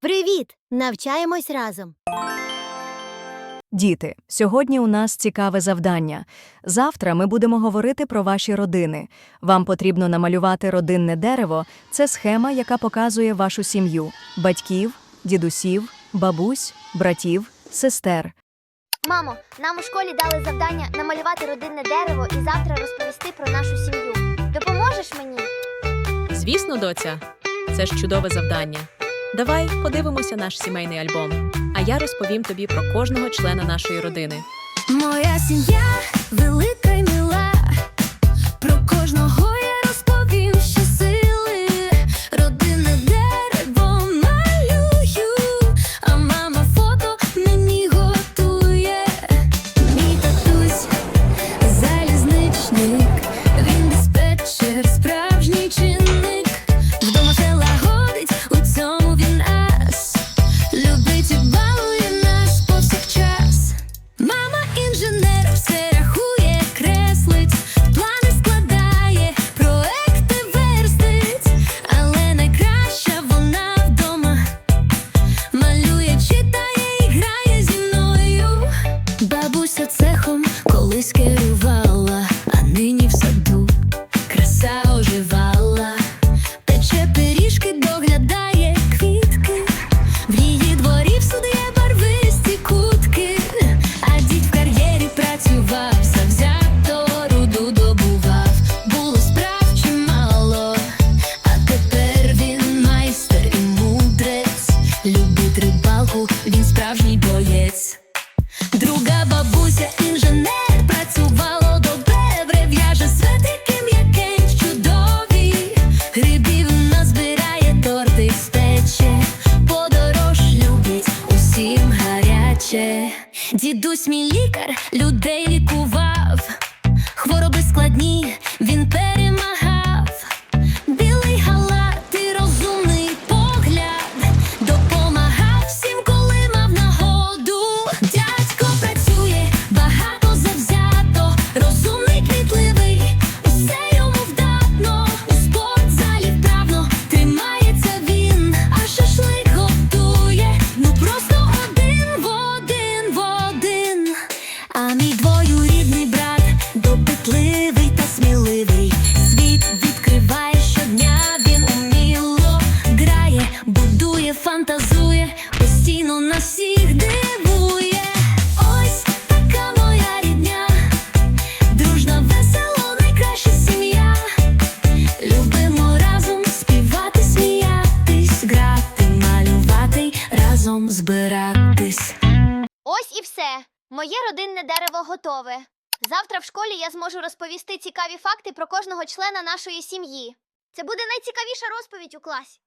Привіт! Навчаємось разом. Діти, сьогодні у нас цікаве завдання. Завтра ми будемо говорити про ваші родини. Вам потрібно намалювати родинне дерево. Це схема, яка показує вашу сім'ю: батьків, дідусів, бабусь, братів, сестер. Мамо, нам у школі дали завдання намалювати родинне дерево і завтра розповісти про нашу сім'ю. Допоможеш мені? Звісно, доця, це ж чудове завдання. Давай подивимося наш сімейний альбом, а я розповім тобі про кожного члена нашої родини. Моя сім'я велика й мила. Бабуся інженер працювала добре, в'яже светики м'якенькі, чудові. Грибів назбирає торти спече, подорож любить усім гаряче. Дідусь мій лікар людей лікував, збиратись. Ось і все. Моє родинне дерево готове. Завтра в школі я зможу розповісти цікаві факти про кожного члена нашої сім'ї. Це буде найцікавіша розповідь у класі.